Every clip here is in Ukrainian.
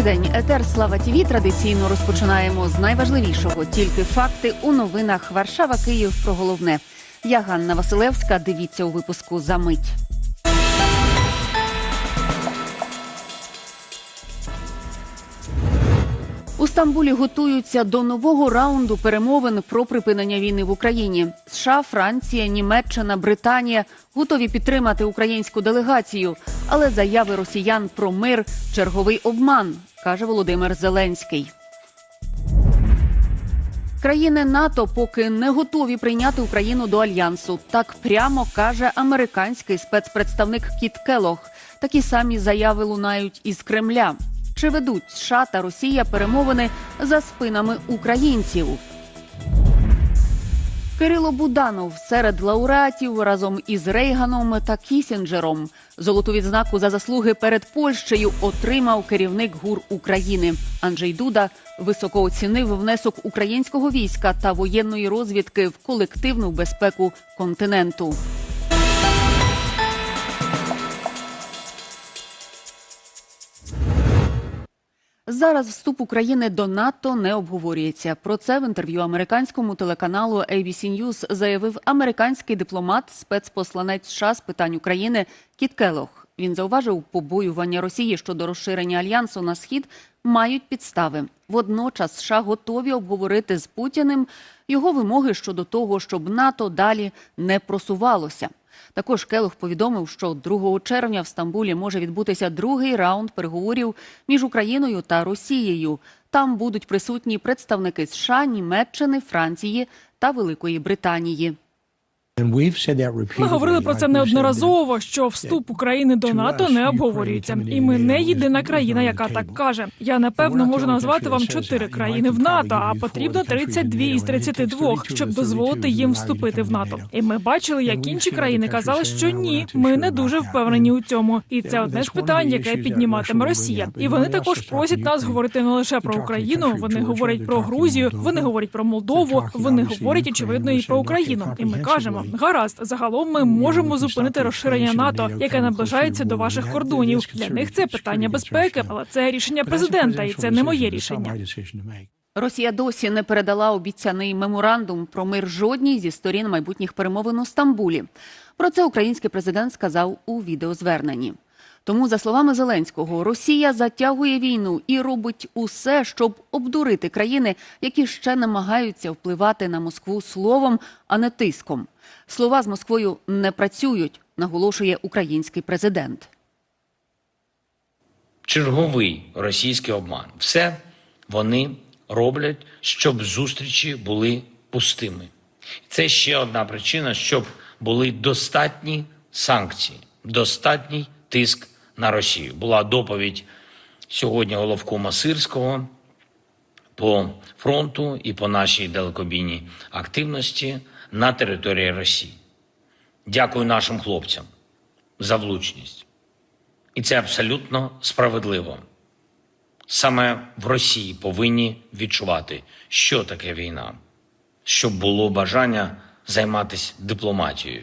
Добрий день, етер Слава ТІВІ. Традиційно розпочинаємо з найважливішого. Тільки факти у новинах Варшава, Київ про головне. Я Ганна Василевська. Дивіться у випуску за мить. Стамбулі готуються до нового раунду перемовин про припинення війни в Україні. США, Франція, Німеччина, Британія готові підтримати українську делегацію, але заяви росіян про мир черговий обман, каже Володимир Зеленський. Країни НАТО поки не готові прийняти Україну до альянсу. Так прямо каже американський спецпредставник Кіт Келох. Такі самі заяви лунають із Кремля. Чи ведуть США та Росія перемовини за спинами українців? Кирило Буданов серед лауреатів разом із Рейганом та Кісінджером. Золоту відзнаку за заслуги перед Польщею отримав керівник ГУР України. Анджей Дуда високо оцінив внесок українського війська та воєнної розвідки в колективну безпеку континенту. Зараз вступ України до НАТО не обговорюється. Про це в інтерв'ю американському телеканалу ABC News заявив американський дипломат, спецпосланець США з питань України Кіт Келох. Він зауважив, побоювання Росії щодо розширення альянсу на схід мають підстави. Водночас США готові обговорити з Путіним його вимоги щодо того, щоб НАТО далі не просувалося. Також Келох повідомив, що 2 червня в Стамбулі може відбутися другий раунд переговорів між Україною та Росією. Там будуть присутні представники США, Німеччини, Франції та Великої Британії. Ми говорили про це неодноразово. Що вступ України до НАТО не обговорюється, і ми не єдина країна, яка так каже. Я напевно можу назвати вам чотири країни в НАТО, а потрібно 32 із 32, щоб дозволити їм вступити в НАТО. І ми бачили, як інші країни казали, що ні, ми не дуже впевнені у цьому. І це одне з питань, яке підніматиме Росія. І вони також просять нас говорити не лише про Україну. Вони говорять про Грузію, вони говорять про Молдову. Вони говорять очевидно і про Україну. І ми кажемо. Гаразд, загалом ми можемо зупинити розширення НАТО, яке наближається до ваших кордонів. Для них це питання безпеки, але це рішення президента, і це не моє рішення. Росія досі не передала обіцяний меморандум про мир жодній зі сторін майбутніх перемовин у Стамбулі. Про це український президент сказав у відеозверненні. Тому, за словами Зеленського, Росія затягує війну і робить усе, щоб обдурити країни, які ще намагаються впливати на Москву словом, а не тиском. Слова з Москвою не працюють, наголошує український президент. черговий російський обман. Все вони роблять, щоб зустрічі були пустими. Це ще одна причина, щоб були достатні санкції, достатній тиск на Росію. Була доповідь сьогодні головкома Сирського по фронту і по нашій далекобійній активності на території Росії. Дякую нашим хлопцям за влучність. І це абсолютно справедливо. Саме в Росії повинні відчувати, що таке війна, щоб було бажання займатися дипломатією.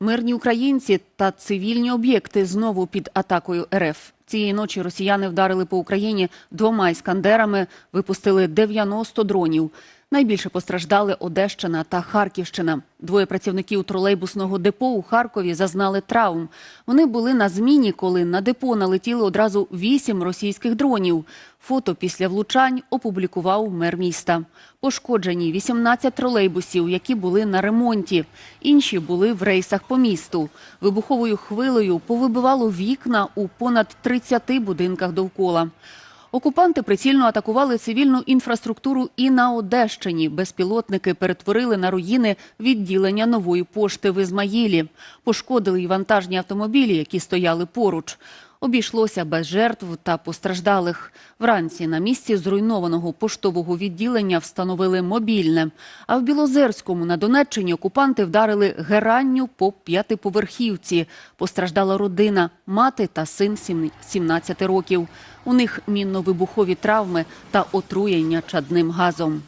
Мирні українці та цивільні об'єкти знову під атакою РФ. Цієї ночі росіяни вдарили по Україні двома іскандерами, випустили 90 дронів. Найбільше постраждали Одещина та Харківщина. Двоє працівників тролейбусного депо у Харкові зазнали травм. Вони були на зміні, коли на депо налетіли одразу вісім російських дронів. Фото після влучань опублікував мер міста. Пошкоджені 18 тролейбусів, які були на ремонті. Інші були в рейсах по місту. Вибуховою хвилею повибивало вікна у понад 30 будинках довкола. Окупанти прицільно атакували цивільну інфраструктуру і на Одещині. Безпілотники перетворили на руїни відділення нової пошти в Ізмаїлі. Пошкодили й вантажні автомобілі, які стояли поруч. Обійшлося без жертв та постраждалих. Вранці на місці зруйнованого поштового відділення встановили мобільне. А в Білозерському на Донеччині окупанти вдарили геранню по п'ятиповерхівці. Постраждала родина, мати та син сім- 17 років. У них мінно-вибухові травми та отруєння чадним газом.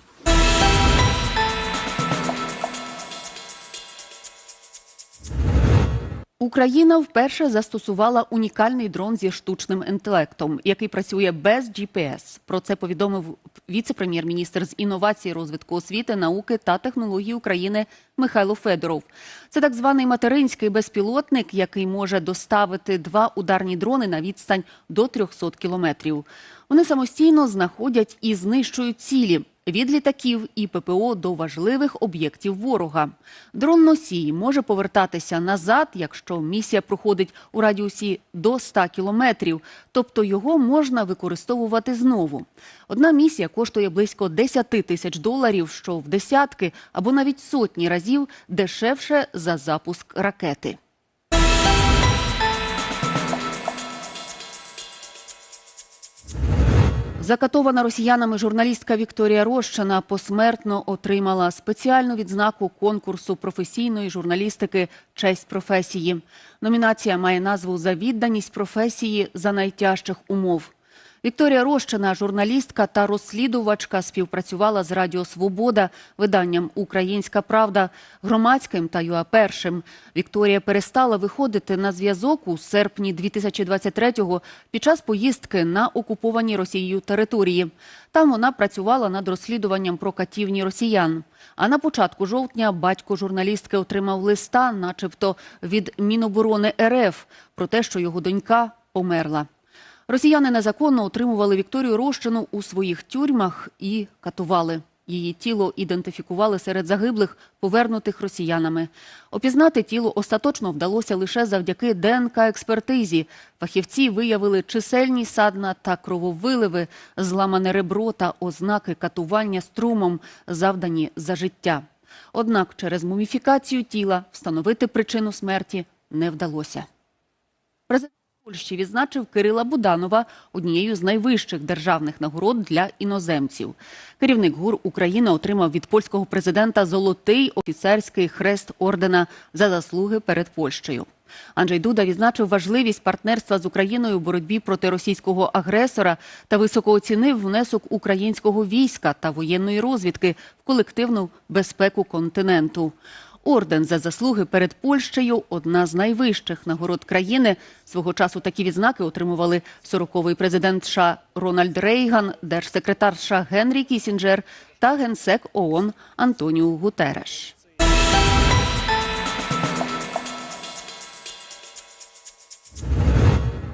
Україна вперше застосувала унікальний дрон зі штучним інтелектом, який працює без GPS. Про це повідомив віце-прем'єр-міністр з інновацій, розвитку освіти, науки та технологій України Михайло Федоров. Це так званий материнський безпілотник, який може доставити два ударні дрони на відстань до 300 кілометрів. Вони самостійно знаходять і знищують цілі від літаків і ППО до важливих об'єктів ворога. Дрон носій може повертатися назад, якщо місія проходить у радіусі до 100 кілометрів, тобто його можна використовувати знову. Одна місія коштує близько 10 тисяч доларів, що в десятки або навіть сотні разів дешевше за запуск ракети. Закатована росіянами журналістка Вікторія Рощина посмертно отримала спеціальну відзнаку конкурсу професійної журналістики Честь професії. Номінація має назву за відданість професії за найтяжчих умов. Вікторія Рощина, журналістка та розслідувачка, співпрацювала з Радіо Свобода, виданням Українська Правда, громадським та ЮА Першим. Вікторія перестала виходити на зв'язок у серпні 2023-го під час поїздки на окуповані Росією території. Там вона працювала над розслідуванням про катівні росіян. А на початку жовтня батько журналістки отримав листа, начебто від Міноборони РФ, про те, що його донька померла. Росіяни незаконно отримували Вікторію Рощину у своїх тюрмах і катували. Її тіло ідентифікували серед загиблих, повернутих росіянами. Опізнати тіло остаточно вдалося лише завдяки ДНК-експертизі. Фахівці виявили чисельні садна та крововиливи, зламане ребро та ознаки катування струмом, завдані за життя. Однак через муміфікацію тіла встановити причину смерті не вдалося. Польщі відзначив Кирила Буданова однією з найвищих державних нагород для іноземців. Керівник ГУР України отримав від польського президента золотий офіцерський хрест ордена за заслуги перед Польщею. Анджей Дуда відзначив важливість партнерства з Україною у боротьбі проти російського агресора та високо оцінив внесок українського війська та воєнної розвідки в колективну безпеку континенту. Орден за заслуги перед Польщею одна з найвищих нагород країни. Свого часу такі відзнаки отримували 40-й президент США Рональд Рейган, держсекретар США Генрі Кісінджер та генсек ООН Антоніу Гутереш.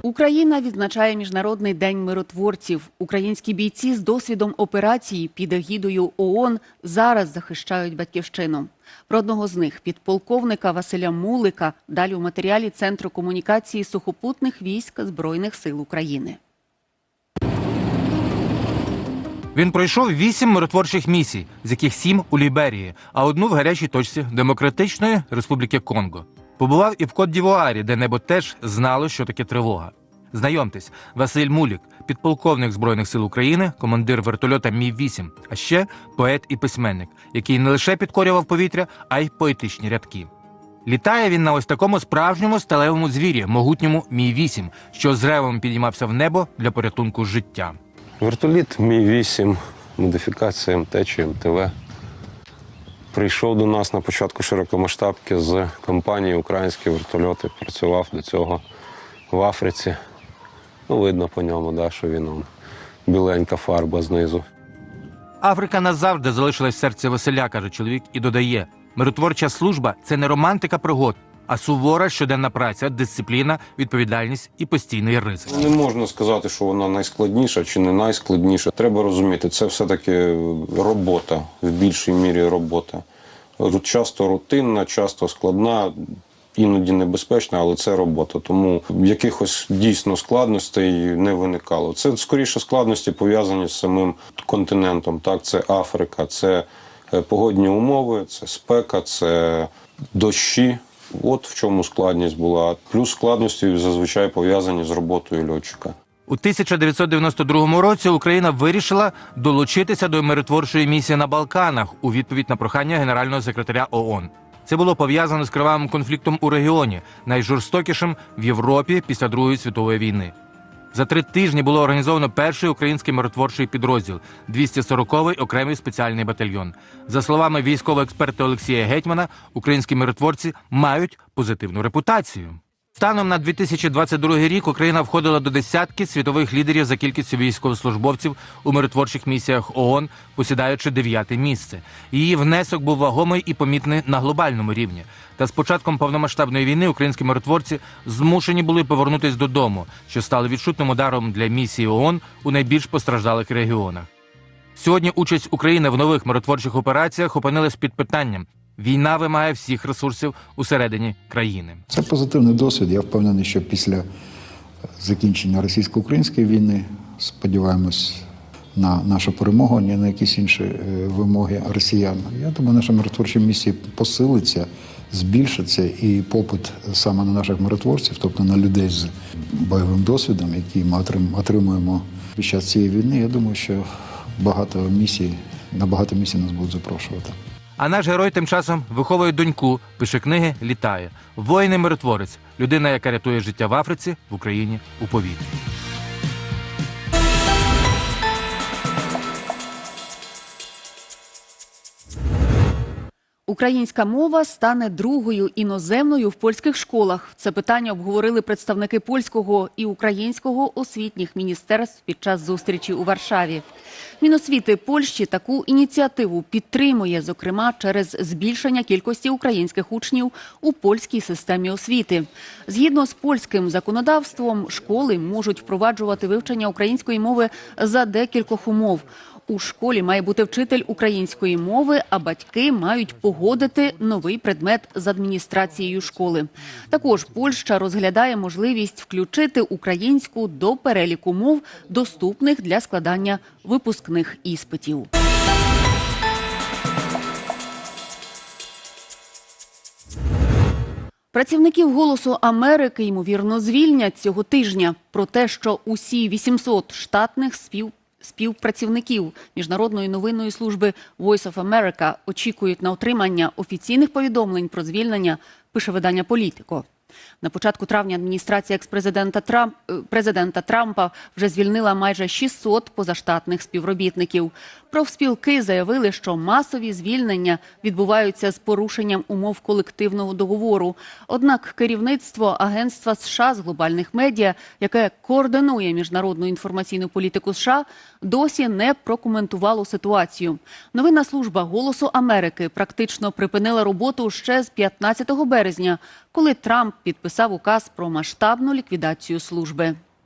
Україна відзначає міжнародний день миротворців. Українські бійці з досвідом операції під егідою ООН зараз захищають батьківщину. Про одного з них підполковника Василя Мулика далі у матеріалі Центру комунікації сухопутних військ Збройних сил України. Він пройшов вісім миротворчих місій, з яких сім у Ліберії, а одну в гарячій точці Демократичної Республіки Конго. Побував і в Кот Дівуарі, де небо теж знало, що таке тривога. Знайомтесь, Василь Мулік, підполковник Збройних сил України, командир вертольота Мі 8 а ще поет і письменник, який не лише підкорював повітря, а й поетичні рядки. Літає він на ось такому справжньому сталевому звірі, могутньому Мі 8 що з ревом підіймався в небо для порятунку життя. Вертоліт Мі-8, модифікація МТ чи МТВ. Прийшов до нас на початку широкомасштабки з компанії Українські вертольоти. Працював до цього в Африці. Ну, видно по ньому, да, що він он, біленька фарба знизу. Африка назавжди залишилась в серці Василя, каже чоловік, і додає: миротворча служба це не романтика пригод, а сувора щоденна праця, дисципліна, відповідальність і постійний ризик. Не можна сказати, що вона найскладніша чи не найскладніша. Треба розуміти, це все-таки робота, в більшій мірі робота. Часто рутинна, часто складна, іноді небезпечна, але це робота. Тому якихось дійсно складностей не виникало. Це скоріше складності пов'язані з самим континентом. Так, це Африка, це е, погодні умови, це спека, це дощі. От в чому складність була. Плюс складності зазвичай пов'язані з роботою льотчика. У 1992 році Україна вирішила долучитися до миротворчої місії на Балканах у відповідь на прохання генерального секретаря ООН. Це було пов'язано з кривавим конфліктом у регіоні, найжорстокішим в Європі після Другої світової війни. За три тижні було організовано перший український миротворчий підрозділ 240-й окремий спеціальний батальйон. За словами військового експерта Олексія Гетьмана, українські миротворці мають позитивну репутацію. Станом на 2022 рік Україна входила до десятки світових лідерів за кількістю військовослужбовців у миротворчих місіях ООН, посідаючи дев'яте місце. Її внесок був вагомий і помітний на глобальному рівні. Та з початком повномасштабної війни українські миротворці змушені були повернутись додому, що стало відчутним ударом для місії ООН у найбільш постраждалих регіонах. Сьогодні участь України в нових миротворчих операціях опинилась під питанням. Війна вимагає всіх ресурсів усередині країни. Це позитивний досвід. Я впевнений, що після закінчення російсько-української війни сподіваємось на нашу перемогу, ні на якісь інші е, вимоги росіян. Я думаю, наша миротворча місія посилиться, збільшиться і попит саме на наших миротворців, тобто на людей з бойовим досвідом, які ми отримуємо під час цієї війни. Я думаю, що багато місій, на багато місій нас будуть запрошувати. А наш герой тим часом виховує доньку, пише книги, літає. Воїн і миротворець людина, яка рятує життя в Африці, в Україні, у повітрі. Українська мова стане другою іноземною в польських школах. Це питання обговорили представники польського і українського освітніх міністерств під час зустрічі у Варшаві. Міносвіти Польщі таку ініціативу підтримує, зокрема через збільшення кількості українських учнів у польській системі освіти. Згідно з польським законодавством, школи можуть впроваджувати вивчення української мови за декількох умов. У школі має бути вчитель української мови, а батьки мають погодити новий предмет з адміністрацією школи. Також Польща розглядає можливість включити українську до переліку мов, доступних для складання випускних іспитів. Працівників голосу Америки ймовірно звільнять цього тижня про те, що усі 800 штатних спів. Співпрацівників міжнародної новинної служби Voice of America очікують на отримання офіційних повідомлень про звільнення, пише видання Політико. На початку травня адміністрація експрезидента Трамп, е, президента Трампа вже звільнила майже 600 позаштатних співробітників. Профспілки заявили, що масові звільнення відбуваються з порушенням умов колективного договору. Однак керівництво Агентства США з глобальних медіа, яке координує міжнародну інформаційну політику США, досі не прокоментувало ситуацію. Новинна служба Голосу Америки практично припинила роботу ще з 15 березня, коли Трамп підписав указ про масштабну ліквідацію служби.